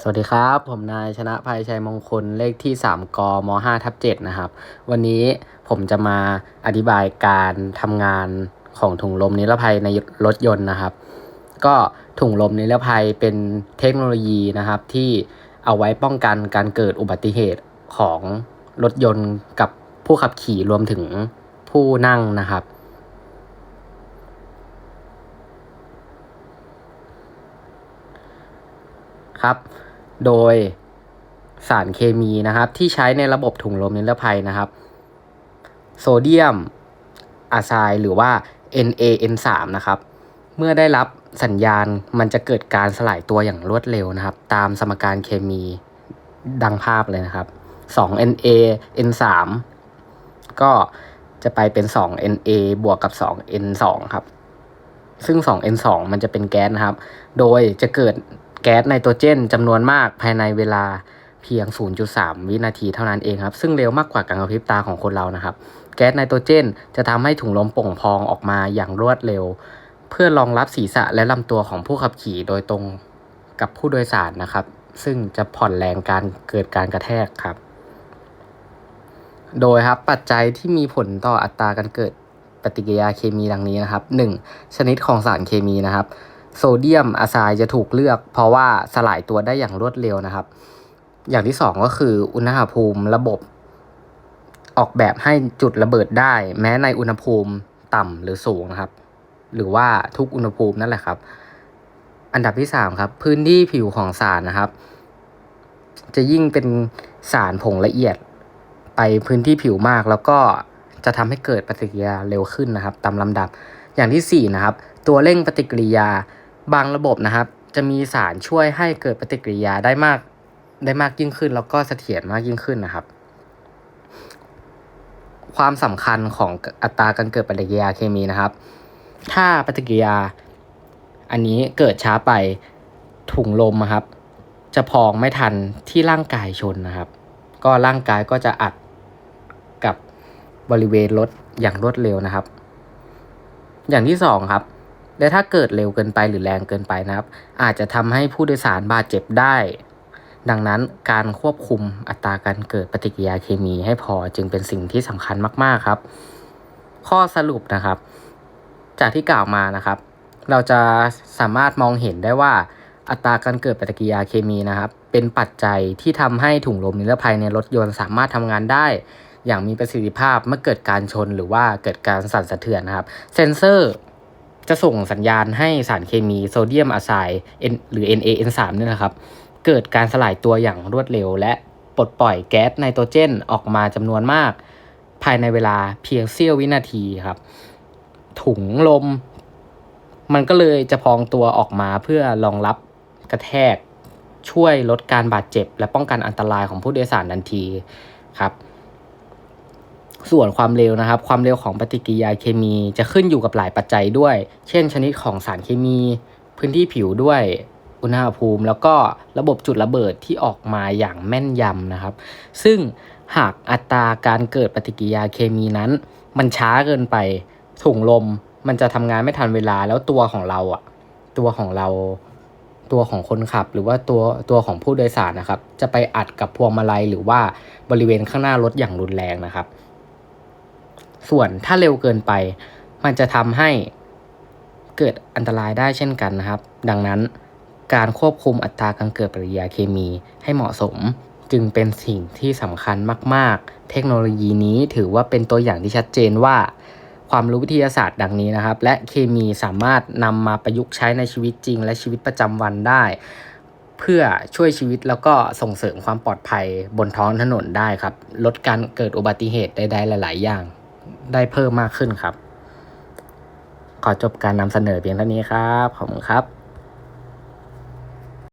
สวัสดีครับ ผมนายชนะภัยชัยมงคลเลขที่ 3กม5ทับ7นะครับ วันนี้ผมจะมาอธิบายการทำงานของถุงลมนิรภัยในรถยนต์นะครับ ก็ถุงลมนิรภัยเป็นเทคโนโลยีนะครับ ที่เอาไว้ป้องกันการเกิดอุบัติเหตุของรถยนต์กับผู้ขับขี่รวมถึงผู้นั่งนะครับ ครับ โดยสารเคมีนะครับที่ใช้ในระบบถุงลมนิรภัยนะครับ โซเดียมอะไซด์หรือว่า NaN3 นะครับ เมื่อได้รับสัญญาณมันจะเกิดการสลายตัวอย่างรวดเร็วนะครับ ตามสมการเคมีดังภาพเลยนะครับ 2NaN3 ก็จะไปเป็น 2Na บวกกับ 2N2 ครับ ซึ่ง 2N2 มันจะเป็นแก๊สนะครับ โดยจะเกิด แก๊สไนโตรเจนจำนวนมากภายในเวลาเพียง 0.3 วินาทีเท่านั้นเองครับ ซึ่งเร็วมากกว่าการกระพริบตาของคนเรานะครับ แก๊สไนโตรเจนจะทำให้ถุงลมโป่งพองออกมาอย่างรวดเร็ว เพื่อรองรับศีรษะและลำตัวของผู้ขับขี่โดยตรงกับผู้โดยสารนะครับ ซึ่งจะผ่อนแรงการเกิดการกระแทกครับ โดยครับปัจจัยที่มีผลต่ออัตราการเกิดปฏิกิริยาเคมีดังนี้นะครับ 1. ชนิดของสารเคมีนะครับ โซเดียมอะไซด์จะถูกเลือก เพราะว่าสลายตัวได้อย่างรวดเร็วนะครับ อย่างที่สองก็คืออุณหภูมิระบบ ออกแบบให้จุดระเบิดได้ แม้ในอุณหภูมิต่ำหรือสูงนะครับ หรือว่าทุกอุณหภูมินั่นแหละครับ อันดับที่สามครับ พื้นที่ผิวของสารนะครับ จะยิ่งเป็นสารผงละเอียดไปพื้นที่ผิวมากแล้วก็จะทำให้เกิดปฏิกิริยาเร็วขึ้นนะครับ ตามลำดับอย่างที่สี่นะครับตัวเร่งปฏิกิริยา บางระบบนะครับ จะมีสารช่วยให้เกิดปฏิกิริยาได้มากได้มากยิ่งขึ้น แล้วก็เสถียรมากยิ่งขึ้นนะครับ ความสำคัญของอัตราการเกิดปฏิกิริยาเคมีนะครับ ถ้าปฏิกิริยา อันนี้เกิดช้าไปถุงลมอะครับ จะพองไม่ทันที่ร่างกายชนนะครับ ก็ร่างกายก็จะอัดกับบริเวณรถอย่างรวดเร็วนะครับ อย่างที่สองครับ และถ้าเกิดเร็วเกินไปหรือแรงเกินไปนะครับ อาจจะทำให้ผู้โดยสารบาดเจ็บได้ ดังนั้นการควบคุมอัตราการเกิดปฏิกิริยาเคมีให้พอจึงเป็นสิ่งที่สำคัญมาก ๆ ครับ ข้อสรุปนะครับ จากที่กล่าวมานะครับ เราจะสามารถมองเห็นได้ว่าอัตราการเกิดปฏิกิริยาเคมีนะครับ เป็นปัจจัยที่ทำให้ถุงลมนิรภัยในรถยนต์สามารถทำงานได้ อย่างมีประสิทธิภาพเมื่อเกิดการชนหรือว่าเกิดการสั่นสะเทือนนะครับ เซนเซอร์ จะส่งสัญญาณให้สารเคมีโซเดียมอะไซด์หรือ NaN3 เนี่ยนะครับ เกิดการสลายตัวอย่างรวดเร็ว และปลดปล่อยแก๊สไนโตรเจนออกมาจำนวนมาก ภายในเวลาเพียงเสี้ยววินาทีครับ ถุงลม มันก็เลยจะพองตัวออกมาเพื่อรองรับกระแทกช่วยลดการบาดเจ็บ และป้องกันอันตรายของผู้โดยสารทันทีครับ ส่วนความเร็วนะครับ ความเร็วของปฏิกิริยาเคมีจะขึ้นอยู่กับหลายปัจจัยด้วย เช่น ชนิดของสารเคมี พื้นที่ผิวด้วยอุณหภูมิ แล้วก็ระบบจุดระเบิดที่ออกมาอย่างแม่นยำนะครับ ซึ่งหากอัตราการเกิดปฏิกิริยาเคมีนั้น มันช้าเกินไปถุงลมมันจะทำงานไม่ทันเวลาแล้วตัวของเราอะตัวของเราตัวของคนขับ หรือว่าตัวตัวของผู้โดยสารนะครับ จะไปอัดกับพวงมาลัยหรือว่าบริเวณข้างหน้ารถอย่างรุนแรงนะครับ ส่วนถ้าเร็วเกินไป มันจะทำให้เกิดอันตรายได้เช่นกันนะครับ ดังนั้นการควบคุมอัตราการเกิดปฏิกิริยาเคมีให้เหมาะสม จึงเป็นสิ่งที่สำคัญมาก ๆ เทคโนโลยีนี้ถือว่าเป็นตัวอย่างที่ชัดเจนว่า ความรู้วิทยาศาสตร์ดังนี้นะครับ และเคมีสามารถนำมาประยุกต์ใช้ในชีวิตจริง และชีวิตประจำวันได้ เพื่อช่วยชีวิตแล้วก็ส่งเสริมความปลอดภัยบนท้องถนนได้ครับ ลดการเกิดอุบัติเหตุใดๆหลาย ๆ อย่าง ได้เพิ่มมากขึ้นครับ ขอจบการนำเสนอเพียงเท่านี้ครับ ขอบคุณครับ